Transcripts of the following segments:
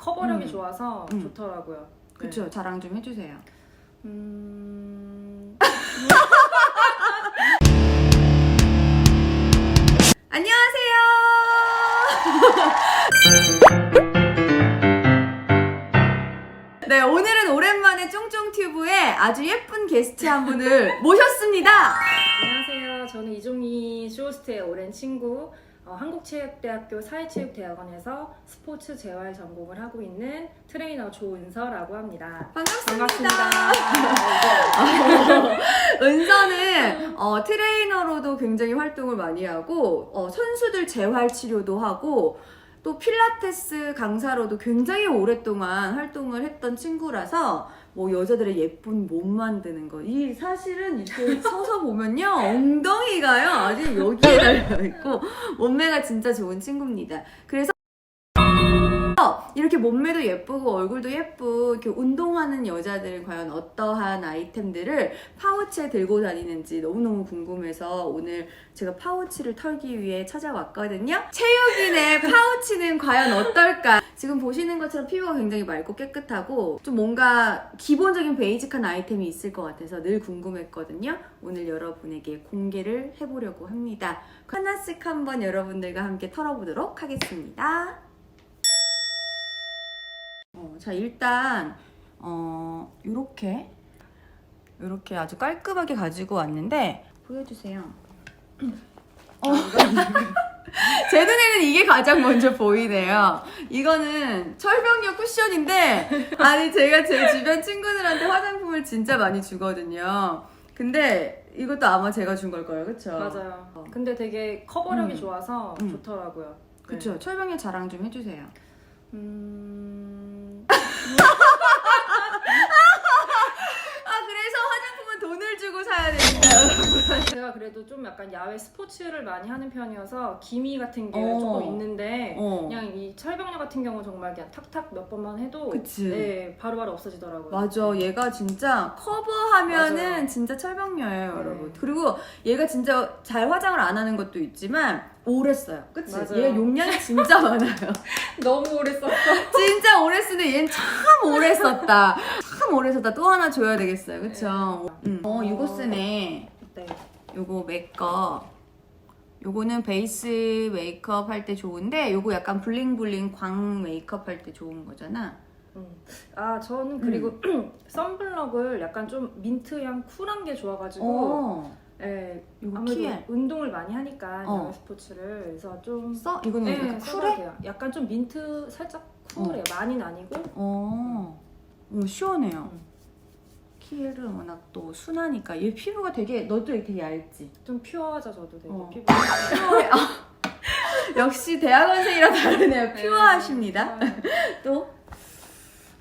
커버력이 음. 좋아서 음. 좋더라고요. 네. 그쵸 자랑 좀 해주세요. 음... 안녕하세요. 네 오늘은 오랜만에 쫑쫑튜브에 아주 예쁜 게스트 한 분을 모셨습니다. 안녕하세요. 저는 이종희 쇼호스트의 오랜 친구, 어, 한국체육대학교 사회체육대학원에서 스포츠 재활 전공을 하고 있는 트레이너 조은서라고 합니다. 반갑습니다. 은서는 어, 트레이너로도 굉장히 활동을 많이 하고 어, 선수들 재활 치료도 하고 또 필라테스 강사로도 굉장히 오랫동안 활동을 했던 친구라서 뭐 여자들의 예쁜 몸 만드는 거 이 사실은 이렇게 서서 보면요 엉덩이가요 아주 여기에 달려 있고 몸매가 진짜 좋은 친구입니다. 그래서 이렇게 몸매도 예쁘고 얼굴도 예쁘고 이렇게 운동하는 여자들은 과연 어떠한 아이템들을 파우치에 들고 다니는지 너무너무 궁금해서 오늘 제가 파우치를 털기 위해 찾아왔거든요. 체육인의 파우치는 과연 어떨까? 지금 보시는 것처럼 피부가 굉장히 맑고 깨끗하고 좀 뭔가 기본적인 베이직한 아이템이 있을 것 같아서 늘 궁금했거든요. 오늘 여러분에게 공개를 해보려고 합니다. 하나씩 한번 여러분들과 함께 털어보도록 하겠습니다. 어, 자 일단 어 요렇게 요렇게 아주 깔끔하게 가지고 왔는데 보여주세요. 어, 제 눈에는 이게 가장 먼저 보이네요. 이거는 철벽력 쿠션인데 아니 제가 제 주변 친구들한테 화장품을 진짜 많이 주거든요. 근데 이것도 아마 제가 준 걸 거예요, 그렇죠? 맞아요. 어. 근데 되게 커버력이 음. 좋아서 음. 좋더라고요. 네. 그렇죠. 철벽력 자랑 좀 해주세요. 음... 아 그래서 화장품은 돈을 주고 사야 됩니다. 제가 그래도 좀 약간 야외 스포츠를 많이 하는 편이어서 기미 같은 게 어. 조금 있는데 어. 그냥 이 철벽력 같은 경우 정말 그냥 탁탁 몇 번만 해도 그치. 네, 바로바로 없어지더라고요. 맞아. 얘가 진짜 커버하면은 맞아요. 진짜 철벽녀예요, 네. 여러분. 그리고 얘가 진짜 잘 화장을 안 하는 것도 있지만 오래 써요. 그치? 맞아요. 얘 용량이 진짜 많아요. 너무 오래 썼어. 진짜 오래 쓰는데 얘는 참 오래 썼다. 참 오래 썼다. 또 하나 줘야 되겠어요. 그쵸? 음. 어, 이거 쓰네. 네. 요거 맥거. 요거는 베이스 메이크업 할 때 좋은데 요거 약간 블링블링 광 메이크업 할 때 좋은 거잖아. 음. 아 저는 그리고 선블럭을 약간 좀 민트향 쿨한 게 좋아가지고 어. 예, 요거 아무래도 키엘. 운동을 많이 하니까 어. 야외 스포츠를 그래서 좀 써? 이거는 네, 약간 쿨해? 약간 좀 민트 살짝 쿨해요. 많이는 아니고 어, 오, 시원해요. 음. 키엘은 워낙 또 순하니까 얘 피부가 되게 너도 되게 얇지. 좀 퓨어하죠 저도 되게 어. 피부. 퓨어해. 아, 역시 대학원생이라 다르네요. 퓨어하십니다. 또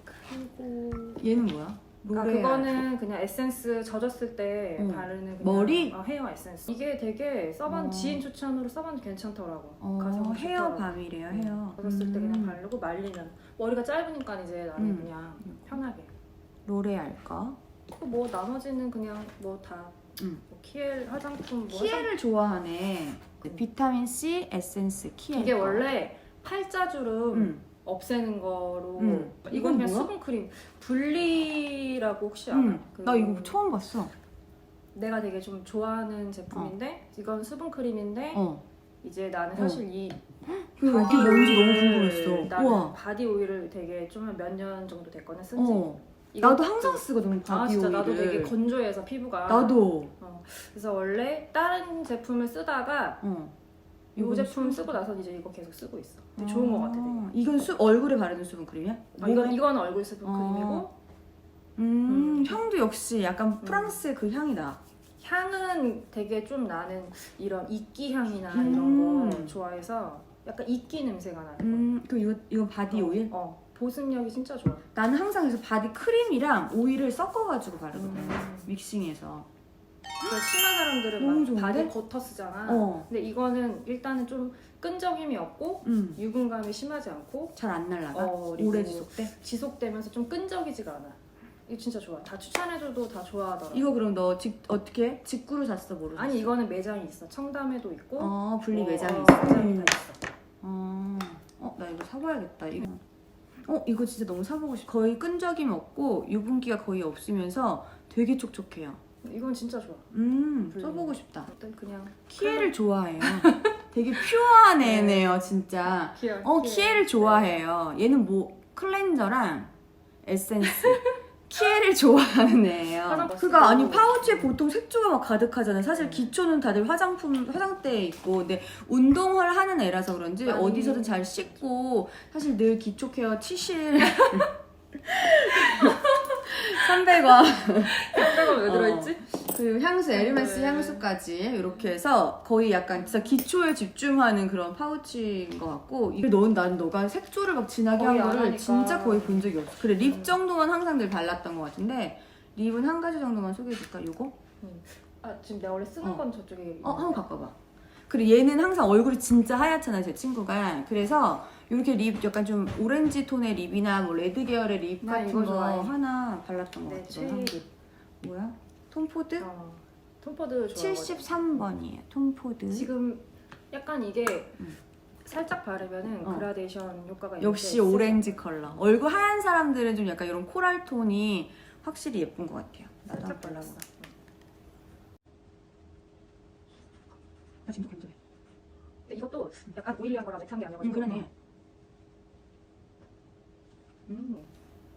그리고 얘는 뭐야? 아, 로레알. 그거는 그냥 에센스 젖었을 때 어. 바르는 그냥 머리? 어, 헤어 에센스. 이게 되게 써봤 어. 지인 추천으로 써봤는데 괜찮더라고. 어, 가성 헤어. 밤이래요. 헤어. 젖었을 때 그냥 음. 바르고 말리면 머리가 짧으니까 이제 나는 음. 그냥 편하게. 로레알 거. 또뭐 나머지는 그냥 뭐다 음. 뭐 키엘 화장품 뭐 키엘을 좋아하네. 네, 비타민 C 에센스 키엘. 이게 거. 원래 팔자주름 음. 없애는 거로 음. 이건 이건 그냥 뭐야? 수분 크림 분리라고 혹시 알아? 음. 그나 이거 처음 봤어. 내가 되게 좀 좋아하는 제품인데 이건 수분 크림인데 어. 이제 나는 어. 사실 이 이게 여기 바디 뭔지 너무 오일을 궁금했어. 나는 우와. 바디 오일을 되게 좀 몇 년 정도 됐거든 쓴지. 어. 이거- 나도 항상 쓰거든 바디 아 진짜 오일을. 나도 되게 건조해서 피부가. 나도. 어. 그래서 원래 다른 제품을 쓰다가 어. 이 이건 제품 쓰고 나서 이제 이거 계속 쓰고 있어. 되게 좋은 거 같아. 되게. 아, 이건 수, 얼굴에 바르는 수분 크림이야? 아, 이건? 이건 얼굴 수분 어. 크림이고 음, 음. 향도 역시 약간 프랑스 그 향이 나. 향은 되게 좀 나는 이런 이끼 향이나 음. 이런 거 좋아해서 약간 이끼 냄새가 나는 거. 음, 그 이거 이거 바디 어, 오일? 어 보습력이 진짜 좋아. 나는 항상 그래서 바디 크림이랑 오일을 섞어가지고 바르거든. 음. 믹싱해서. 그 심한 사람들은 너무 막 좋은데? 바디 버터 쓰잖아. 어. 근데 이거는 일단은 좀 끈적임이 없고 음. 유분감이 심하지 않고 잘 안 날라가. 어, 그리고 오래 지속돼. 지속되면서 좀 끈적이지가 않아. 이거 진짜 좋아. 다 추천해줘도 다 좋아하더라. 이거 그럼 너 직, 어떻게 해? 직구로 샀어 모르 아니 이거는 매장이 있어. 청담에도 있고. 어 분리 어, 매장이 어, 있어. 매장이 다 있어. 어, 어, 나 이거 사봐야겠다. 이거. 어 이거 진짜 너무 사보고 싶어. 거의 끈적임 없고 유분기가 거의 없으면서 되게 촉촉해요. 이건 진짜 좋아. 음 블랙. 써보고 싶다. 일단 그냥 키에를 좋아해요. 되게 퓨어한 애네요 진짜. 키엘. 어 키에를 좋아해요. 얘는 뭐 클렌저랑 에센스. 키에를 좋아하는 애예요. 화장 그니까 아니 쓰고. 파우치에 보통 색조가 막 가득하잖아요. 사실 음. 기초는 다들 화장품 화장대에 있고, 근데 운동을 하는 애라서 그런지 많이. 어디서든 잘 씻고 사실 늘 기초 케어 치실 300원 색깔가 왜 들어있지? 그리고 향수 에르메스 네. 향수까지 이렇게 해서 거의 약간 진짜 기초에 집중하는 그런 파우치인 것 같고 이게 넌난 너가 색조를 막 진하게 한 거의 안 거를 하니까. 진짜 거의 본 적이 없어. 그래 립 음. 정도만 항상 늘 발랐던 것 같은데 립은 한 가지 정도만 소개해줄까? 요거? 아 지금 내가 원래 쓰는 어. 건 저쪽에. 어 한번 바꿔봐. 그리고 얘는 항상 얼굴이 진짜 하얗잖아요 제 친구가. 그래서 이렇게 립 약간 좀 오렌지 톤의 립이나 뭐 레드 계열의 립 나 같은 이거 거 좋아해. 하나 발랐던 것 네, 같아. 최애. 한 립. 뭐야? 톰포드? 어, 톰포드 좋아. 73번이에요. 톰포드. 지금 약간 이게 음. 살짝 바르면은 어. 그라데이션 효과가 역시 있는데 오렌지 컬러. 얼굴 하얀 사람들은 좀 약간 이런 코랄 톤이 확실히 예쁜 것 같아요. 나도 살짝 한번 발랐어. 발라봐. 나 지금 건조해. 근데 이것도 약간 오일리한 거라 매트한 게 음, 아니어가지고. 그러네. 음,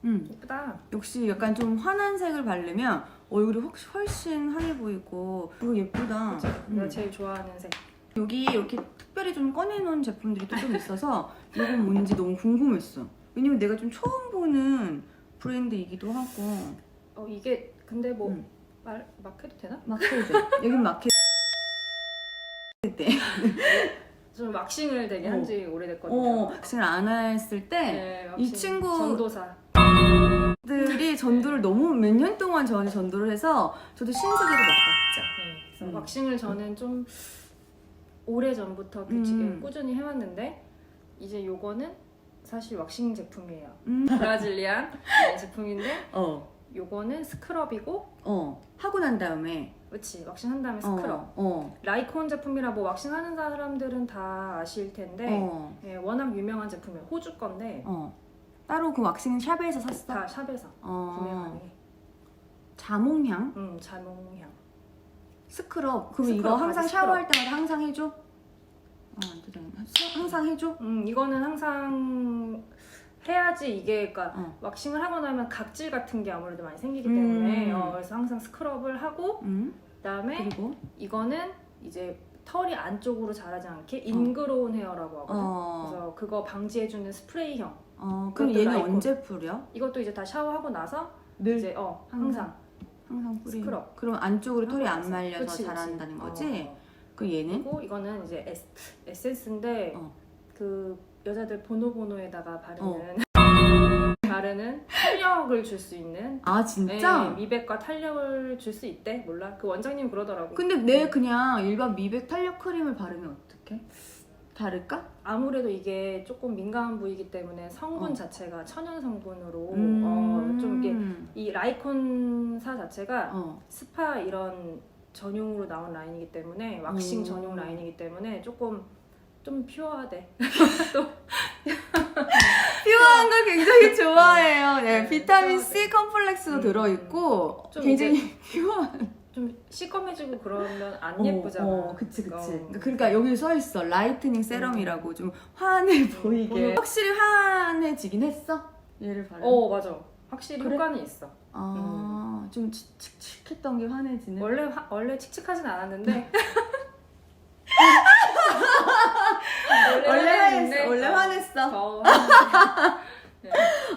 음, 예쁘다. 역시 약간 좀 환한 색을 바르면 얼굴이 훨- 훨씬 환해 보이고 이거 예쁘다. 그치? 음. 내가 제일 좋아하는 색. 여기 이렇게 특별히 좀 꺼내놓은 제품들이 또 좀 있어서 이건 뭔지 너무 궁금했어. 왜냐면 내가 좀 처음 보는 브랜드이기도 하고 어 이게 근데 뭐 음. 말, 막 해도 되나? 마켓 여긴 마켓 때 좀 왁싱을 되게 어. 한지 오래됐거든요. 어, 왁싱을 안 했을 때 네, 이 왁싱 친구- 전도사. 들이 전도를 너무 몇 년 동안 저한테 전도를 해서 저도 신세계를 맛봤죠. 네, 그래서 음. 왁싱을 저는 좀 오래 전부터 규칙에 음. 꾸준히 해왔는데 이제 요거는 사실 왁싱 제품이에요. 음. 브라질리안 네, 제품인데 어, 요거는 스크럽이고 어, 하고 난 다음에 그렇지 왁싱 한 다음에 스크럽. 어, 어, 라이콘 제품이라 뭐 왁싱 하는 사람들은 다 아실 텐데 어, 예, 워낙 유명한 제품이에요. 호주 건데 어. 따로 그 왁싱 샵에서 샀어. 다 샵에서 구매 어, 가능해. 자몽향, 음, 자몽향. 스크럽. 그럼 이거 스크럽, 항상 바디 샤워할 때마다 항상 해줘? 어, 안 되잖아. 항상 해줘? 음, 이거는 항상 해야지 이게 그러니까 어. 왁싱을 하고 나면 각질 같은 게 아무래도 많이 생기기 음. 때문에 어, 그래서 항상 스크럽을 하고 응. 그다음에 그리고 이거는 이제 털이 안쪽으로 자라지 않게 인그로운 헤어라고 하거든. 어, 그래서 그거 방지해주는 스프레이형. 어, 그럼 얘는 라이콘. 언제 뿌려? 이것도 이제 다 샤워하고 나서 늘 이제 어 항상 항상 뿌리는. 스크럽. 그럼 안쪽으로 털이 안 항상. 말려서 그치, 그치. 자란다는 어, 거지? 어. 그 얘는? 그리고 이거는 이제 에스, 에센스인데 어. 그 여자들 보노보노에다가 바르는 어. 바르는 탄력을 줄 수 있는 아 진짜? 네, 미백과 탄력을 줄 수 있대 몰라 그 원장님 그러더라고 근데 내 그냥 일반 미백 탄력 크림을 바르면 어떡해? 다를까? 아무래도 이게 조금 민감한 부위이기 때문에 성분 어. 자체가 천연 성분으로 음. 어, 좀 이게 이 라이콘사 자체가 어. 스파 이런 전용으로 나온 라인이기 때문에 왁싱 음. 전용 라인이기 때문에 조금 좀 퓨어하대 퓨어한 걸 굉장히 좋아해요. 네, 네, 비타민. C 컴플렉스도 음. 들어있고 좀 굉장히 퓨어한. 좀 시꺼매지고 그러면 안 어, 예쁘잖아 어, 그치 그치. 어. 그러니까 여기 써 있어 라이트닝 세럼이라고 좀 환해 보이게. 보여. 확실히 환해지긴 했어. 얘를 바르면. 어 맞아 확실히 그래? 효과는 있어 아, 좀 칙- 칙칙했던 게 환해지네. 원래 화- 원래 칙칙하진 않았는데 원래 화냈는데 화냈어. 원래 더- 화냈 어. 더 네.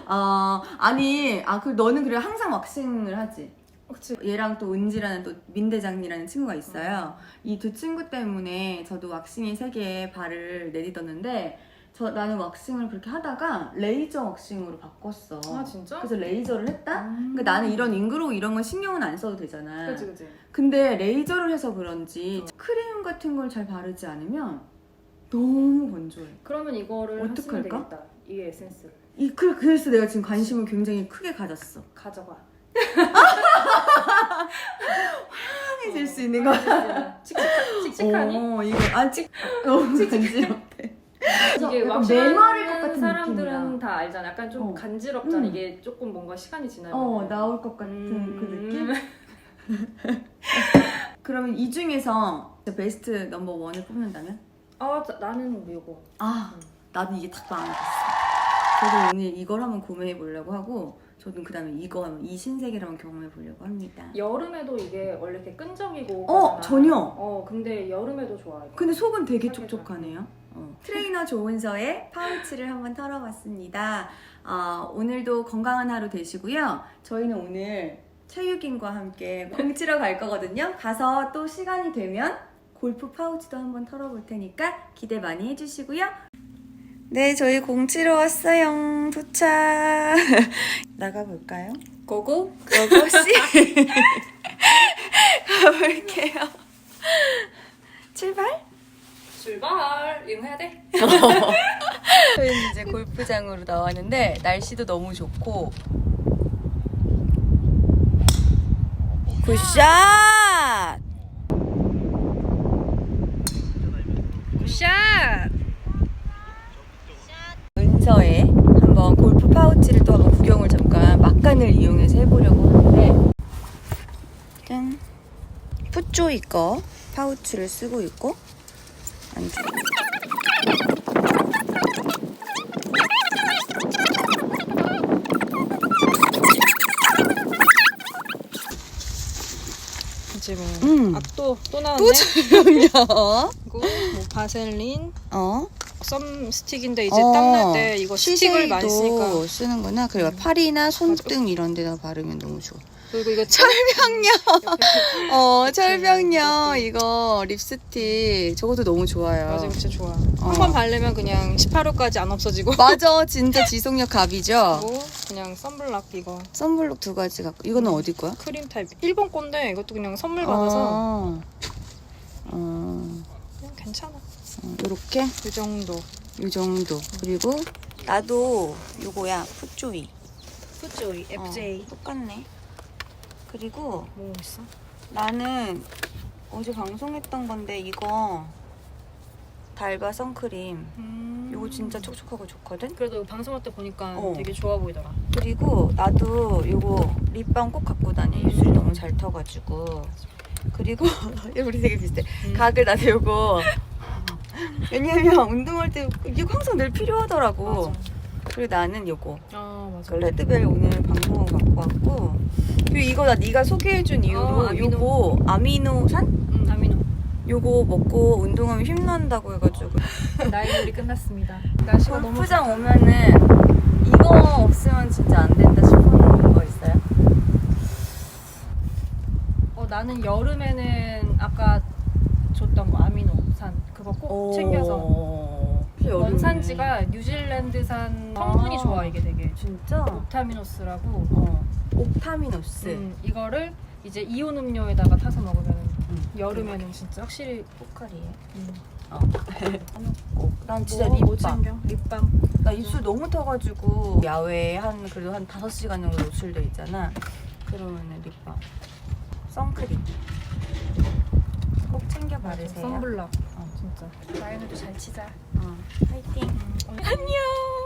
아, 아니, 아, 그 너는 그래 항상 왁싱을 하지. 그치 얘랑 또 은지라는 또 민대장이라는 친구가 있어요. 이 두 친구 때문에 저도 왁싱의 세계에 발을 내딛었는데 저 나는 왁싱을 그렇게 하다가 레이저 왁싱으로 바꿨어. 아 진짜? 그래서 레이저를 했다. 음. 그러니까 나는 이런 잉그로우 이런 건 신경은 안 써도 되잖아. 그치 그치 근데 레이저를 해서 그런지 크림 같은 걸 잘 바르지 않으면 너무 건조해. 그러면 이거를 하시면 어떡할까? 되겠다 이 에센스를 이 그, 그래서 내가 지금 관심을 굉장히 크게 가졌어. 가져가 해질 수 있는 거. 칙칙하, 칙칙하니? 어, 이거 안 찍. 너무 간지럽대. 이게 약간 메마를 것 같은 사람들은 느낌이야. 다 알잖아. 약간 좀 어. 간지럽잖아. 음. 이게 조금 뭔가 시간이 지나면. 어 나올 것 같은 음. 그 느낌? 그러면 이 중에서 베스트 넘버 원을 뽑는다면? 어, 자, 나는 이거. 아 음. 나도 이게 딱 마음에 들었어 저도 오늘 이걸 한번 구매해 보려고 하고 저도 그 다음에 이거 한번 이 신세계를 한번 경험해 보려고 합니다 여름에도 이게 원래 이렇게 끈적이고. 어, 그러잖아. 전혀. 어, 근데 여름에도 좋아. 이거. 근데 속은 되게. 촉촉하네요. 어. 트레이너 조은서의 파우치를 한번 털어봤습니다. 어, 오늘도 건강한 하루 되시고요. 저희는 오늘 최유긴과 함께 공치러 갈 거거든요. 가서 또 시간이 되면 골프 파우치도 한번 털어볼 테니까 기대 많이 해주시고요. 네, 저희 공치러 왔어요. 도착. 나가볼까요? 고고? 고고씨. 가볼게요. 출발? 출발! 이거 해야 돼? 저희는 이제 골프장으로 나왔는데 날씨도 너무 좋고 굿샷! 샷! 은서에 한번 골프 파우치를 또 한번 구경을 잠깐 막간을 이용해서 해보려고 하는데 짠 푸조이 거 파우치를 쓰고 있고 안쪽 이제 뭐 음. 악도 또 나왔네. 또 조용히야 그리고 뭐 바셀린, 어? 썸 스틱인데 이제 어, 땀날 때 이거 스틱을 많이 쓰니까 쓰는구나. 그리고 팔이나 손등 이런 데다 바르면 너무 좋아. 그리고 이거 철벽녀. 어, 철벽녀 이거 립스틱 저것도 너무 좋아요. 맞아 진짜 좋아. 어. 한번 바르면 그냥 18호까지 안 없어지고. 맞아, 진짜 지속력 갑이죠. 그리고 그냥 선블락 이거 선블록 두 가지 갖고 이거는 어디 거야? 크림 타입 일본 건데 이것도 그냥 선물 받아서 어. 어, 그냥 괜찮아. 이렇게 이 정도. 이 정도. 그리고 나도 요거야 풋조이. 푸조이 어, 똑같네. 그리고 뭐 있어? 나는 어제 방송했던 건데 이거 달바 선크림 음. 이거 진짜 촉촉하고 좋거든 그래도 방송할 때 보니까 어. 되게 좋아 보이더라. 그리고 나도 이거 립밤 꼭 갖고 다녀 입술이 너무 잘 터가지고 그리고 우리 되게 비슷해 음. 가글 나도 이거 왜냐면 운동할 때 이게 항상 늘 필요하더라고 맞아. 그리고 나는 이거 아 맞아. 그 레드벨 오늘 방송 갖고 왔고 그리고 이거 나 네가 소개해준 이후로 어, 아미노. 요거 아미노산? 음, 아미노. 요거 먹고 운동하면 힘난다고 해가지고 나이놀이 끝났습니다. 날씨가 너무 골프장 오면은 이거 없으면 진짜 안 된다 싶은 거 있어요? 어, 나는 여름에는 아까 줬던 거 아미노 산 그거 꼭 챙겨서 원산지가 뉴질랜드산 성분이 아. 좋아 이게 되게 진짜 옥타미노스라고 어. 옥타미노스 음, 이거를 이제 이온 음료에다가 타서 먹으면 음. 여름에는 진짜 확실히 포카리에 음. 어. 난 진짜 뭐, 뭐 립밤 챙겨? 립밤 나 입술 너무 터가지고 야외에 한 그래도 한 5시간 정도 노출돼 있잖아 그러면은 립밤 선크림 꼭 챙겨 바르세요. 선블락 어. 진짜. 나이놀도 잘 치자. 어. 파이팅. 음, 안녕